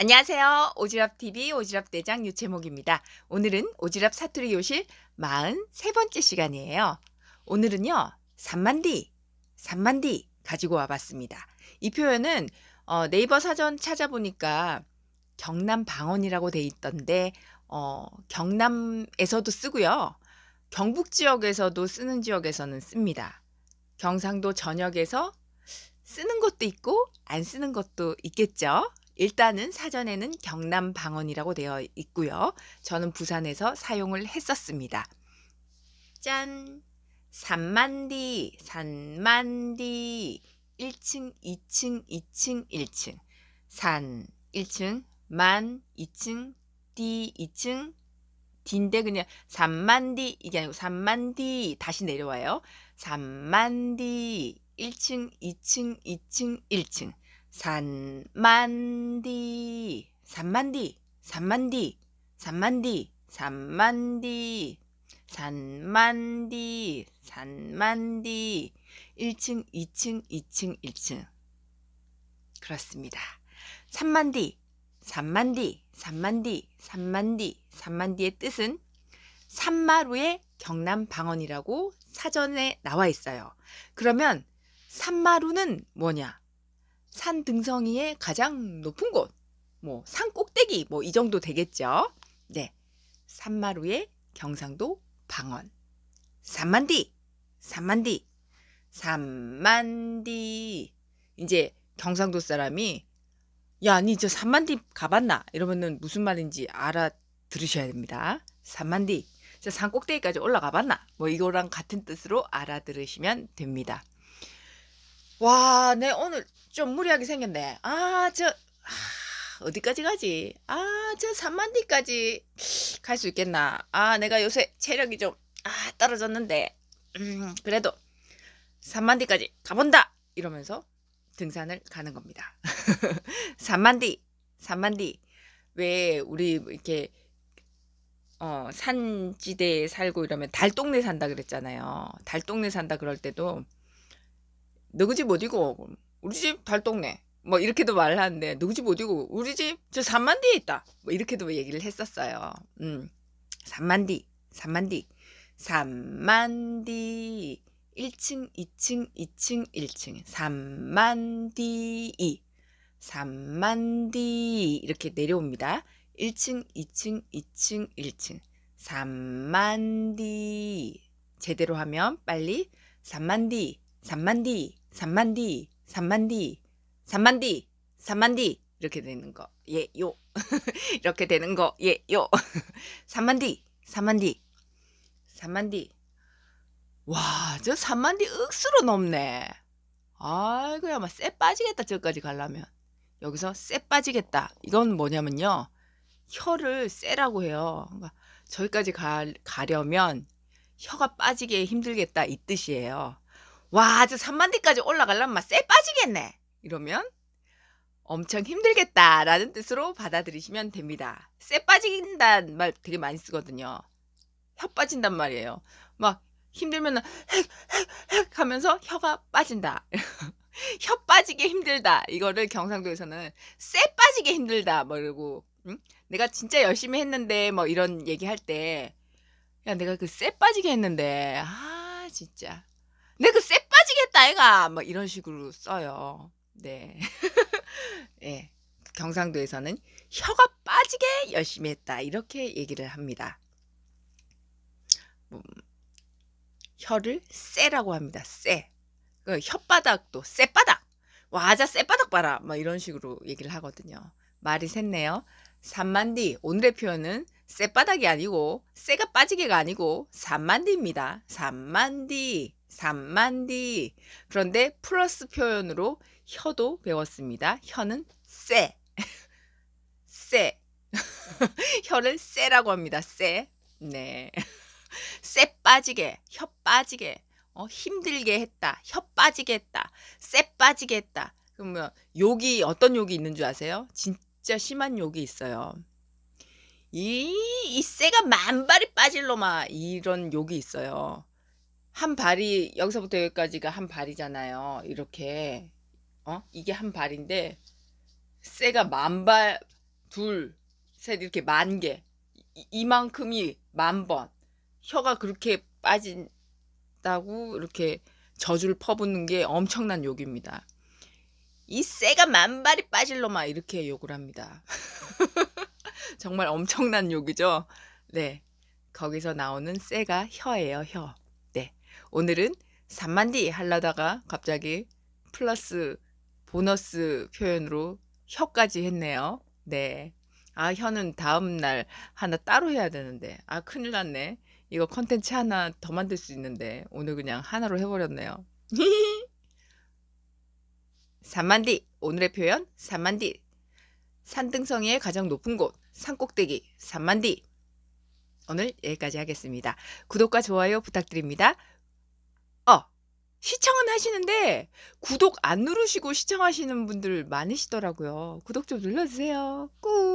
안녕하세요. 오지랖TV 오지랖 대장 유채목입니다. 오늘은 오지랖 사투리 요실 43번째 시간이에요. 오늘은요, 산만디, 산만디 가지고 와봤습니다. 이 표현은 어, 네이버 사전 찾아보니까 경남 방언이라고 돼 있던데, 어, 경남에서도 쓰고요. 경북 지역에서도 쓰는 지역에서는 씁니다. 경상도 전역에서 쓰는 것도 있고 안 쓰는 것도 있겠죠. 일단은 사전에는 경남 방언이라고 되어 있고요. 저는 부산에서 사용을 했었습니다. 짠! 산만디, 산만디. 1층, 2층, 2층, 1층. 산 1층, 만 2층, 디 2층, 디인데 그냥 산만디 이게 아니고 산만디 다시 내려와요. 산만디 1층, 2층, 2층, 1층. 산만디, 산만디, 산만디, 산만디, 산만디, 산만디, 산만디, 1층, 2층, 2층, 1층. 그렇습니다. 산만디, 산만디, 산만디, 산만디, 산만디의 뜻은 산마루의 경남 방언이라고 사전에 나와 있어요. 그러면 산마루는 뭐냐? 산 등성이의 가장 높은 곳, 뭐 산 꼭대기, 뭐 이 정도 되겠죠. 네, 산마루의 경상도 방언. 산만디, 산만디, 산만디. 이제 경상도 사람이 야, 니 저 산만디 가봤나? 이러면은 무슨 말인지 알아 들으셔야 됩니다. 산만디. 저 산 꼭대기까지 올라가 봤나? 뭐 이거랑 같은 뜻으로 알아들으시면 됩니다. 와, 내 오늘 좀 무리하게 생겼네. 아, 저, 아, 어디까지 가지? 아, 저 산만디까지 갈 수 있겠나? 아, 내가 요새 체력이 좀, 아, 떨어졌는데, 음, 그래도 산만디까지 가본다! 이러면서 등산을 가는 겁니다. 산만디, 산만디. 왜 우리 이렇게, 어, 산지대에 살고 이러면 달동네 산다 그랬잖아요. 달동네 산다 그럴 때도 너희 집 어디고? 우리 집 달동네. 뭐 이렇게도 말하는데 누구 집 어디고? 우리 집 저 산만디에 있다. 뭐 이렇게도 얘기를 했었어요. 음. 산만디, 산만디, 산만디. 1층, 2층, 2층, 1층. 산만디. 산만디. 이렇게 내려옵니다. 1층, 2층, 2층, 1층. 산만디. 제대로 하면 빨리 산만디, 산만디, 산만디, 산만디, 산만디, 산만디 이렇게 되는 거. 예, 요. 이렇게 되는 거. 예, 요. 산만디, 산만디, 산만디. 와, 저 산만디 억수로 높네. 아이고야, 아마 쎄 빠지겠다, 저까지 가려면. 여기서 쎄 빠지겠다. 이건 뭐냐면요. 혀를 쎄라고 해요. 그러니까 저기까지 가, 가려면 혀가 빠지게 힘들겠다, 이 뜻이에요. 와, 저 산만디까지 올라가려면 막쎄 빠지겠네. 이러면 엄청 힘들겠다라는 뜻으로 받아들이시면 됩니다. 쎄 빠진다는 말 되게 많이 쓰거든요. 혀 빠진단 말이에요. 막 힘들면은 헥헥헥 하면서 혀가 빠진다. 혀 빠지게 힘들다. 이거를 경상도에서는 쎄 빠지게 힘들다. 뭐 이러고 응? 내가 진짜 열심히 했는데 뭐 이런 얘기할 때 야, 내가 그 쎄 빠지게 했는데 아, 진짜 내가 그쎄 빠지겠다 애가 뭐 이런 식으로 써요. 네. 네. 경상도에서는 혀가 빠지게 열심히 했다 이렇게 얘기를 합니다. 음, 혀를 쎄라고 합니다. 쎄. 그 혓바닥도 쎄바닥. 와자 쎄바닥 봐라. 뭐 이런 식으로 얘기를 하거든요. 말이 샜네요. 산만디 오늘의 표현은 쎄바닥이 아니고 쎄가 빠지게가 아니고 산만디입니다. 산만디. 산만디. 그런데 플러스 표현으로 혀도 배웠습니다. 혀는 쎄. 쎄. 혀를 쎄라고 합니다. 쎄. 네. 쎄 빠지게, 혀 빠지게, 어, 힘들게 했다. 혀 빠지게 했다. 쎄 빠지게 했다. 그러면 욕이 어떤 욕이 있는 줄 아세요? 진짜 심한 욕이 있어요. 이, 이 쎄가 만발이 빠질 놈아. 이런 욕이 있어요. 한 발이 여기서부터 여기까지가 한 발이잖아요. 이렇게 어 이게 한 발인데 쇠가 만발 둘, 셋 이렇게 만 개. 이- 이만큼이 만 번. 혀가 그렇게 빠진다고 이렇게 젖을 퍼붓는 게 엄청난 욕입니다. 이 쇠가 만발이 빠질 놈아 이렇게 욕을 합니다. 정말 엄청난 욕이죠. 네. 거기서 나오는 쇠가 혀예요, 혀. 네. 오늘은 산만디 하려다가 갑자기 플러스 보너스 표현으로 혀까지 했네요. 네. 아, 혀는 다음 날 하나 따로 해야 되는데. 아, 큰일 났네. 이거 컨텐츠 하나 더 만들 수 있는데 오늘 그냥 하나로 해버렸네요. 산만디 오늘의 표현 산만디 산등성이의 가장 높은 곳 산꼭대기 산만디 오늘 여기까지 하겠습니다. 구독과 좋아요 부탁드립니다. 어 시청은 하시는데 구독 안 누르시고 시청하시는 분들 많으시더라고요. 구독 좀 눌러주세요. 꾹